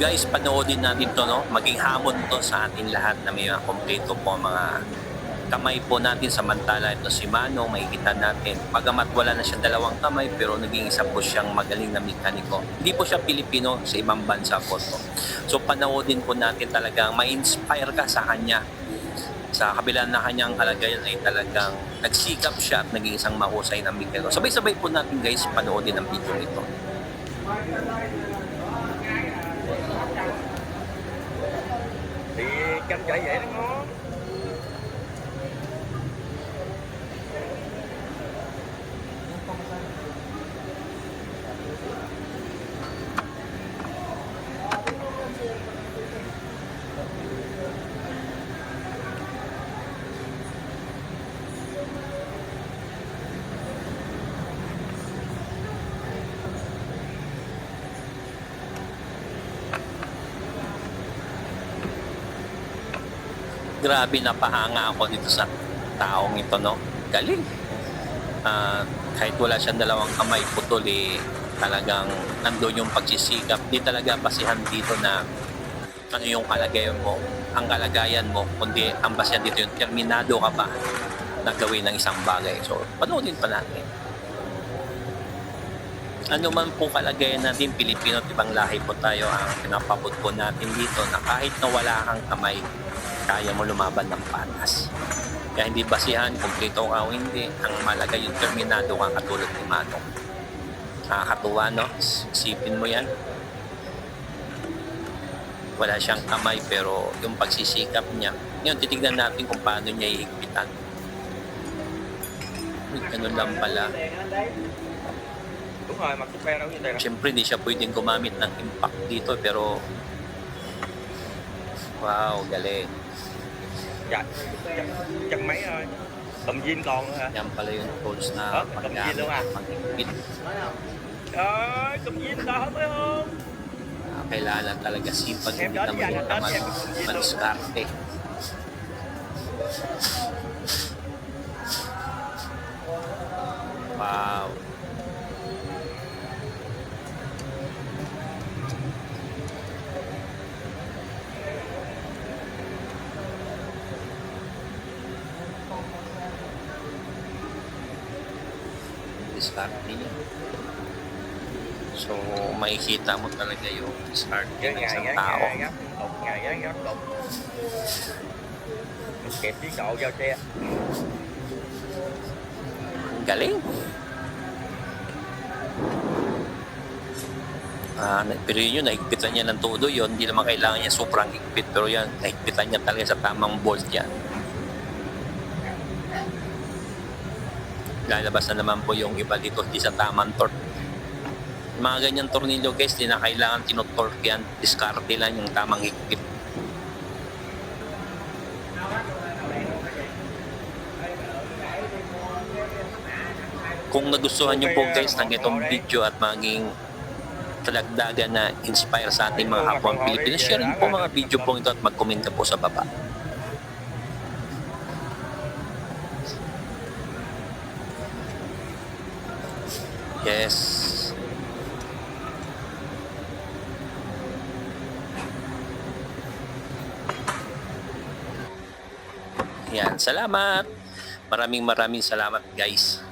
guys, panoodin natin to, no? Maging hamon to sa atin lahat na may mga kompleto po mga kamay po natin. Samantala ito si Manong makikita natin. Pagamat wala na siya dalawang kamay pero naging isa po siyang magaling na mekaniko. Hindi po siya Pilipino sa ibang bansa po to. So panoodin po natin talagang ma-inspire ka sa kanya. Sa kabila na kanyang kalagayan ay talagang nagsikap siya at naging isang mahusay na mekaniko. Sabay-sabay po natin guys panoodin ang video nito canh chạy vậy nó ngon grabe napahanga ako dito sa taong ito, no? Galing. Ah, kahit wala siyang dalawang kamay, putol, eh, talagang nandun yung pagsisikap. Di talaga basihan dito na ano yung kalagayan mo, ang kalagayan mo, kundi ang basihan dito yung terminado ka ba na gawin ng isang bagay. So, panoodin pa natin. Ano man po kalagayan natin, Pilipino at ibang lahi po tayo, ang pinapabot po natin dito na kahit na wala kang kamay, kaya mo lumaban ng patas. Kaya hindi basihan kung prito ka o hindi. Ang malaga yung terminado ka katulad ni Manong. Nakakatuwa, no? Isipin mo yan. Wala siyang kamay pero yung pagsisikap niya. Ngayon, titignan natin kung paano niya ihigpitan. Ganun lang pala. nè Siyempre, hindi siya pwedeng gumamit ng impact dito pero wow, galing. Dạ. Chân, chân máy thôi cầm zin còn nữa hả? Yan pala yung tools na cầm paggamit zin luôn à? mag-higpit. trời cầm zin to phải không? Ah, kailangan talaga sipag Em hindi đó na đi anh, maging anh. đó tamad đi. anh, Diskarte niya. So, makikita mo talaga yung diskarte ng isang tao. kẹp tiến độ giao xe galing. Ah, pero yun, nahigpitan niya ng todo yun. Hindi naman kailangan niya sobrang higpit. Pero yan, nahigpitan niya talaga sa tamang bolt yan. Lalabas na naman po yung iba dito, hindi sa tamang torque. Mga ganyan tornilyo guys, di na kailangan tinotorque yan. Diskarte lang yung tamang higpit. Kung nagustuhan niyo po guys ng itong video at maging talagdagan na inspire sa ating mga kapwa Pilipino, share po mga video po ito at mag-comment po sa baba. Yes. Yan, salamat. Maraming maraming salamat guys.